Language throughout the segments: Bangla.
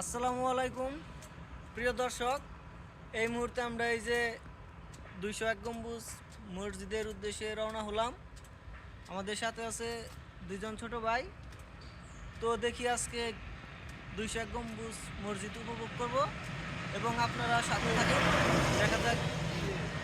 আসসালামু আলাইকুম। প্রিয় দর্শক, এই মুহূর্তে আমরা এই যে দুইশো এক গম্বুজ মসজিদের উদ্দেশ্যে রওনা হলাম। আমাদের সাথে আছে দুজন ছোট ভাই। তো দেখি আজকে দুইশো এক গম্বুজ মসজিদ উপভোগ করব এবং আপনারা সাথে থাকেন। দেখা যাক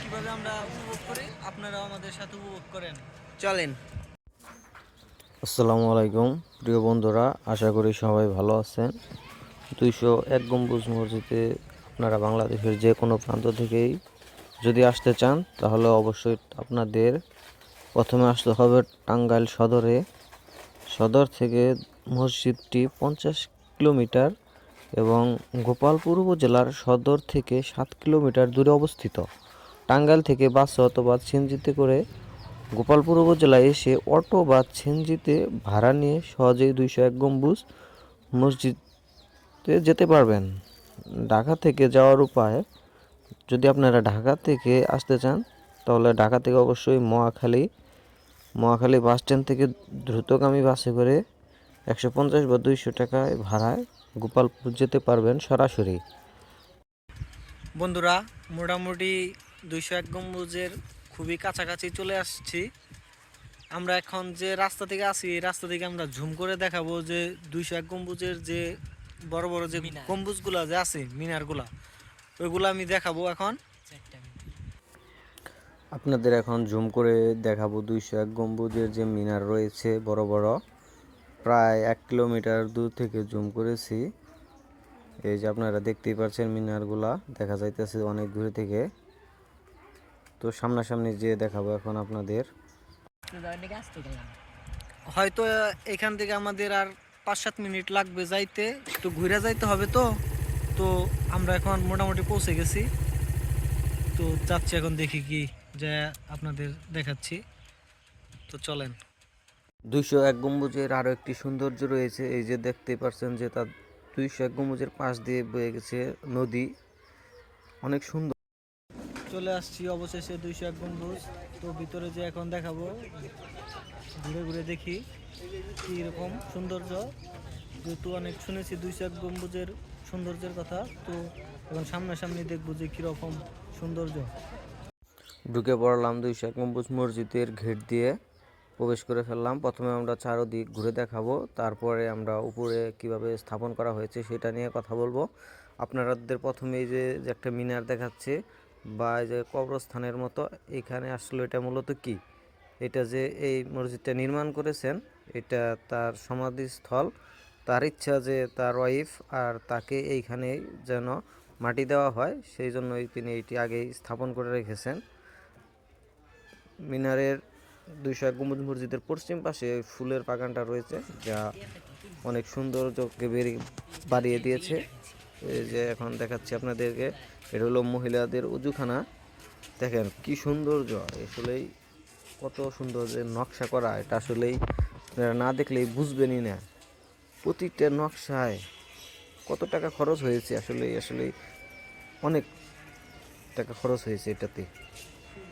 কীভাবে আমরা উপভোগ করি। আপনারাও আমাদের সাথে উপভোগ করেন। চলেন। আসসালামু আলাইকুম, প্রিয় বন্ধুরা, আশা করি সবাই ভালো আছেন। দুইশো এক গম্বুজ মসজিদে আপনারা বাংলাদেশের যে কোনো প্রান্ত থেকেই যদি আসতে চান, তাহলে অবশ্যই আপনাদের প্রথমে আসতে হবে টাঙ্গাইল সদরে। সদর থেকে মসজিদটি পঞ্চাশ কিলোমিটার এবং গোপালপুর উপজেলার সদর থেকে সাত কিলোমিটার দূরে অবস্থিত। টাঙ্গাইল থেকে বাসে অথবা সিএনজিতে করে গোপালপুর উপজেলায় এসে অটো বা ছেনজিতে ভাড়া নিয়ে সহজেই দুইশো এক গম্বুজ মসজিদে যেতে পারবেন। ঢাকা থেকে যাওয়ার উপায়, যদি আপনারা ঢাকা থেকে আসতে চান, তাহলে ঢাকা থেকে অবশ্যই মহাখালী মহাখালী বাস স্ট্যান্ড থেকে দ্রুতগামী বাসে করে একশো পঞ্চাশ বা দুইশো টাকায় ভাড়ায় গোপালপুর যেতে পারবেন সরাসরি। বন্ধুরা, মোটামুটি দুইশো এক গম্বুজের খুবই কাছাকাছি চলে আসছি। আমরা এখন যে রাস্তা থেকে আসি রাস্তা থেকে আমরা ঝুম করে দেখাবো যে দুইশো এক গম্বুজের যে বড় বড় যে গম্বুজগুলা যে আছে মিনারগুলা ওইগুলো আমি দেখাবো এখন। আপনাদের এখন জুম করে দেখাবো দুইশো এক গম্বুজের যে মিনার রয়েছে বড় বড়। প্রায় এক কিলোমিটার দূর থেকে জুম করেছি। এই যে আপনারা দেখতেই পাচ্ছেন মিনারগুলা দেখা যাইতেছে অনেক দূরে থেকে। তো সামনাসামনি যে দেখাবো এখন আপনাদের। হয়তো এখান থেকে আমাদের আর পাঁচ সাত মিনিট লাগবে যাইতে একটু ঘুরে যাইতে হবে তো। তো আমরা এখন মোটামুটি পৌঁছে গেছি। তো যাচ্ছি এখন দেখি কি যে আপনাদের দেখাচ্ছি। তো চলেন। দুইশো এক গম্বুজের আরও একটি সৌন্দর্য রয়েছে। এই যে দেখতে পাচ্ছেন যে তার দুইশো এক গম্বুজের পাশ দিয়ে বয়ে গেছে নদী। অনেক সুন্দর। চলে আসছি অবশেষে দুইশো এক গম্বুজ। তো ভিতরে যে এখন দেখাবো, ঘুরে ঘুরে দেখি কি রকম সৌন্দর্য। যেহেতু অনেক শুনেছি দুই এক গম্বুজের সৌন্দর্যের কথা, তো এখন সামনাসামনি দেখব যে কীরকম সৌন্দর্য। ঢুকে পড়লাম দুই এক গম্বুজ মসজিদের ঘেট দিয়ে, প্রবেশ করে ফেললাম। প্রথমে আমরা চারোদিক ঘুরে দেখাবো, তারপরে আমরা উপরে কীভাবে স্থাপন করা হয়েছে সেটা নিয়ে কথা বলব। আপনাদের প্রথমে যে যে একটা মিনার দেখাচ্ছে বা যে কবরস্থানের মতো, এখানে আসলে এটা মূলত কি? এটা যে এই মসজিদটা নির্মাণ করেছেন, এটা তার সমাধিস্থল, তার ইচ্ছা যে তার ওয়াইফ আর তাকে এইখানে যেন মাটি দেওয়া হয়, সেই জন্যই তিনি এটি আগেই স্থাপন করে রেখেছেন। মিনারের দুইশো এক মসজিদের পশ্চিম পাশে ফুলের বাগানটা রয়েছে, যা অনেক সৌন্দর্যকে বেরিয়ে বাড়িয়ে দিয়েছে। এই যে এখন দেখাচ্ছি আপনাদেরকে, এটা হলো মহিলাদের উজুখানা। দেখেন কি সৌন্দর্য আসলেই কত সুন্দর যে নকশা করা, এটা আসলেই না দেখলেই বুঝবেনই না। প্রতিটা নকশায় কত টাকা খরচ হয়েছে আসলে আসলে অনেক টাকা খরচ হয়েছে এটাতে।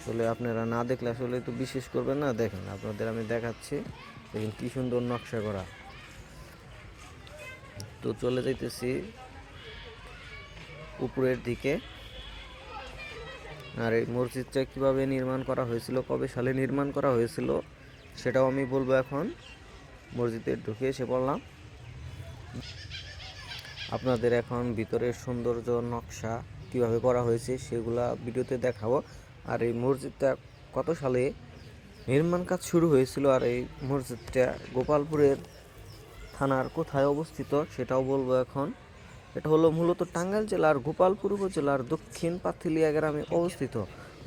আসলে আপনারা না দেখলে আসলে তো বিশেষ করবেন না। দেখেন আপনাদের আমি দেখাচ্ছি, দেখেন কি সুন্দর নকশা করা। তো চলে যাইতেছি উপরের দিকে। আর এই মসজিদটা কীভাবে নির্মাণ করা হয়েছিল, কবে সালে নির্মাণ করা হয়েছিল, সেটাও আমি বলব এখন। মসজিদে ঢুকে এসে পড়লাম। আপনাদের এখন ভিতরের সৌন্দর্য, নকশা কীভাবে করা হয়েছে, সেগুলা ভিডিওতে দেখাবো। আর এই মসজিদটা কত সালে নির্মাণ কাজ শুরু হয়েছিল, আর এই মসজিদটা গোপালপুরের থানার কোথায় অবস্থিত, সেটাও বলব এখন। এটা হলো মূলত টাঙ্গাইল জেলার গোপালপুর উপজেলার দক্ষিণ পাথিলিয়া গ্রামে অবস্থিত,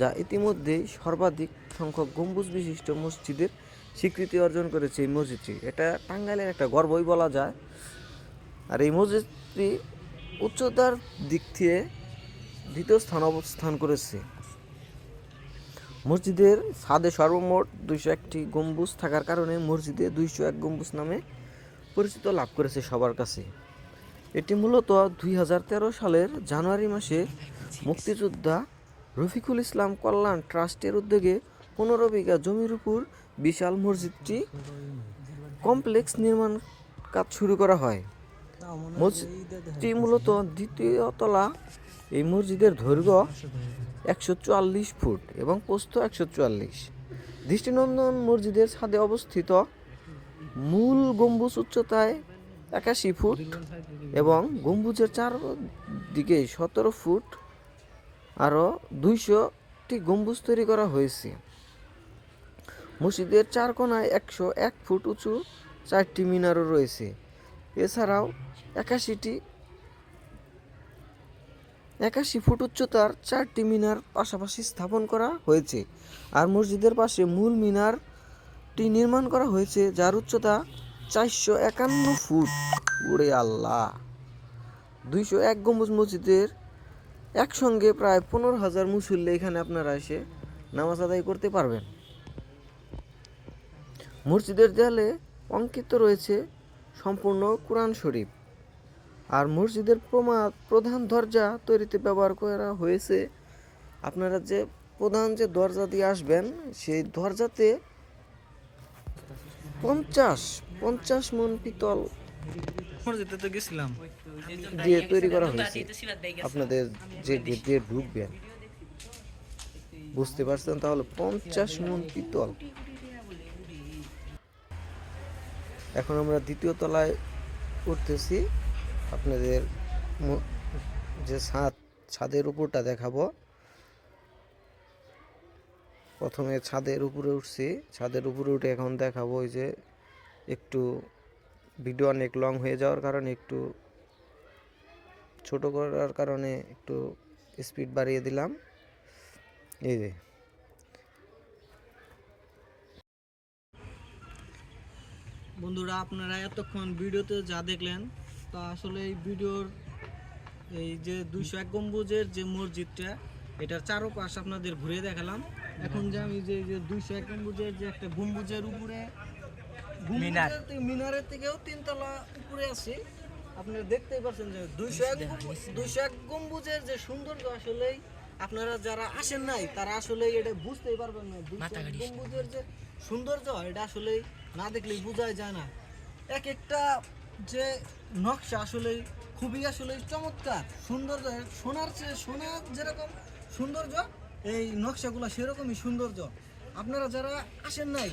যা ইতিমধ্যেই সর্বাধিক সংখ্যক গম্বুজ বিশিষ্ট মসজিদের স্বীকৃতি অর্জন করেছে এই মসজিদটি। এটা টাঙ্গাইলের একটা গর্বই বলা যায়। আর এই মসজিদটি উচ্চতার দিক থেকে দ্বিতীয় স্থান অবস্থান করেছে। মসজিদের ছাদে সর্বমোট দুইশো একটি গম্বুজ থাকার কারণে মসজিদে দুইশো এক গম্বুজ নামে পরিচিত লাভ করেছে সবার কাছে। এটি মূলত দুই হাজার তেরো সালের জানুয়ারি মাসে মুক্তিযোদ্ধা রফিকুল ইসলাম কল্যাণ ট্রাস্টের উদ্যোগে পনেরো বিঘা জমির উপর বিশাল মসজিদটি কমপ্লেক্স নির্মাণ কাজ শুরু করা হয়। মসজিদটি মূলত দ্বিতীয় তলা। এই মসজিদের দৈর্ঘ্য একশো চুয়াল্লিশ ফুট এবং পোস্ত একশো চুয়াল্লিশ। দৃষ্টিনন্দন মসজিদের ছাদে অবস্থিত মূল গম্বুজ উচ্চতায় একাশি ফুট এবং গম্বুজের চার দিকে সতেরো ফুট আরও দুইশোটি গম্বুজ তৈরি করা হয়েছে। মসজিদের চার কোনায় একশো এক ফুট উঁচু চারটি মিনারও রয়েছে। এছাড়াও একাশিটি একাশি ফুট উচ্চতার চারটি মিনার পাশাপাশি স্থাপন করা হয়েছে আর মসজিদের পাশে মূল মিনারটি নির্মাণ করা হয়েছে যার উচ্চতা চারশো একান্ন ফুট। উড়ে আল্লাহ। দুইশো এক গম্বুজ মসজিদের একসঙ্গে প্রায় পনেরো হাজার মুসল্লি এখানে আপনারা এসে নামাজ আদায় করতে পারবেন। মসজিদের দেয়ালে অঙ্কিত রয়েছে সম্পূর্ণ কোরআন শরীফ। আর মসজিদের প্রমা- প্রধান দরজা তৈরিতে ব্যবহার করা হয়েছে। আপনারা যে প্রধান যে দরজা দিয়ে আসবেন, সেই দরজাতে পঞ্চাশ পঞ্চাশ মন পিতল। মসজিদে তো গেছিলাম। দিয়ে তৈরি করা হয়েছে আপনাদের যে গেট দিয়ে ঢুকবেন বুঝতে পারছেন তাহলে পঞ্চাশ মন পিতল। এখন আমরা দ্বিতীয় তলায় উঠতেছি। আপনাদের যে ছাদ ছাদের উপরটা দেখাবো। প্রথমে ছাদের উপরে উঠছি। ছাদের উপরে উঠে এখন দেখাবো ওই যে একটু ভিডিও অনেক লং হয়ে যাওয়ার কারণে একটু ছোট করার কারণে একটু স্পিড বাড়িয়ে দিলাম। এই যে। বন্ধুরা, আপনারা এতক্ষণ ভিডিওতে যা দেখলেন, তা আসলে এই ভিডিওর এই যে দুইশো এক গম্বুজের যে মসজিদটা, এটার চারোপাশ আপনাদের ঘুরে দেখালাম। এখন যে আমি যে দুইশো এক গম্বুজের যে একটা গম্বুজের উপরে মিনার। মিনারের থেকেও তিনতলা উপরে আছি। আপনারা দেখতেই পাচ্ছেন যে দুইশো এক দুইশো এক গম্বুজের যে সৌন্দর্য আসলেই আপনারা যারা আসেন নাই তারা আসলে এটা বুঝতেই পারবেন না। গম্বুজের যে সৌন্দর্য এটা আসলে না দেখলেই বোঝাই যায় না। এক একটা যে নকশা আসলে খুবই আসলে চমৎকার। সৌন্দর্য সোনার চেয়ে সোনা যেরকম সৌন্দর্য এই নকশাগুলো সেরকমই সৌন্দর্য। আপনারা যারা আসেন নাই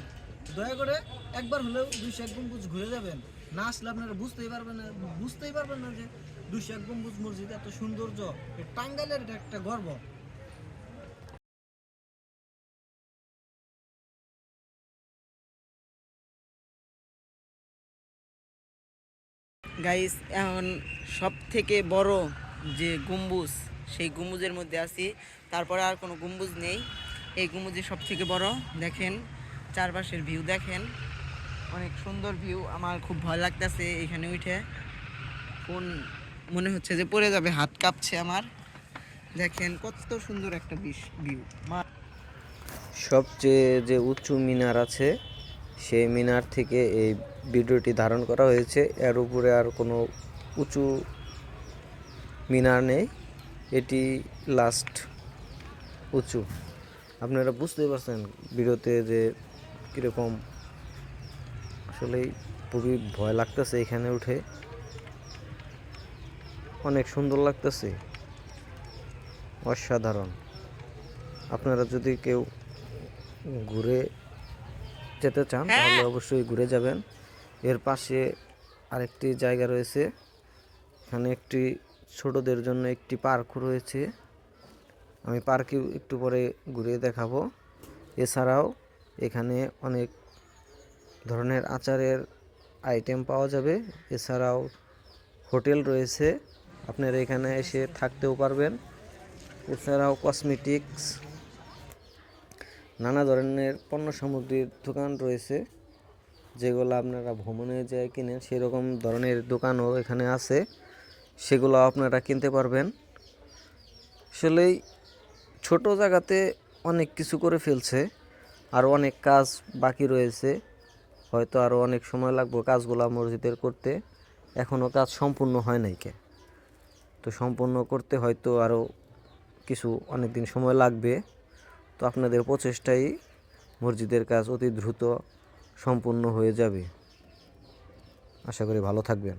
দয়া করে একবার হলেও দুইশো এক গম্বুজ ঘুরে যাবেন। না আসলে আপনারা বুঝতেই পারবেন না, বুঝতেই পারবেন না যে দুইশো এক গম্বুজ মসজিদ এত সৌন্দর্য টাঙ্গাইলের এটা একটা গর্ব। গাইস এখন সব থেকে বড় যে গম্বুজ, সেই গম্বুজের মধ্যে আছি। তারপরে আর কোনো গম্বুজ নেই। এই গম্বুজে সব থেকে বড়। দেখেন চারপাশের ভিউ দেখেন। অনেক সুন্দর ভিউ আমার খুব ভয় লাগতেছে এখানে উঠে। কোন মনে হচ্ছে যে পড়ে যাবে, হাত কাঁপছে আমার। দেখেন কত সুন্দর একটা ভিউ সবচেয়ে যে উঁচু মিনার আছে, সেই মিনার থেকে এই ভিডিওটি ধারণ করা হয়েছে। এর উপরে আর কোনো উঁচু মিনার নেই। এটি লাস্ট উঁচু। আপনারা বুঝতেই পারছেন ভিডিওতে যে কীরকম? আসলেই খুবই ভয় লাগতেছে এখানে উঠে। অনেক সুন্দর লাগতেছে। অসাধারণ। আপনারা যদি কেউ ঘুরে যেতে চান তাহলে অবশ্যই ঘুরে যাবেন। এর পাশে আরেকটি জায়গা রয়েছে। এখানে একটি ছোটদের জন্য একটি পার্ক রয়েছে। আমি পার্কে একটু পরে ঘুরে দেখাবো। এছাড়াও এখানে অনেক ধরনের আচারের আইটেম পাওয়া যাবে। এছাড়াও হোটেল রয়েছে। আপনারা এখানে এসে থাকতেও পারবেন। এছাড়াও কসমেটিক্স নানা ধরনের পণ্য সামগ্রীর দোকান রয়েছে, যেগুলো আপনারা ভ্রমণে যায় কিনেন, সেরকম ধরনের দোকানও এখানে আছে। সেগুলো আপনারা কিনতে পারবেন। আসলেই ছোট জায়গাতে অনেক কিছু করে ফেলছে। আর অনেক কাজ বাকি রয়েছে। হয়তো আরও অনেক সময় লাগবে কাজগুলো মসজিদের করতে। এখনও কাজ সম্পূর্ণ হয় নাই কে। তো সম্পূর্ণ করতে হয়তো আরও কিছু অনেক দিন সময় লাগবে। তো আপনাদের প্রচেষ্টাই মসজিদের কাজ অতি দ্রুত সম্পূর্ণ হয়ে যাবে। আশা করি ভালো থাকবেন।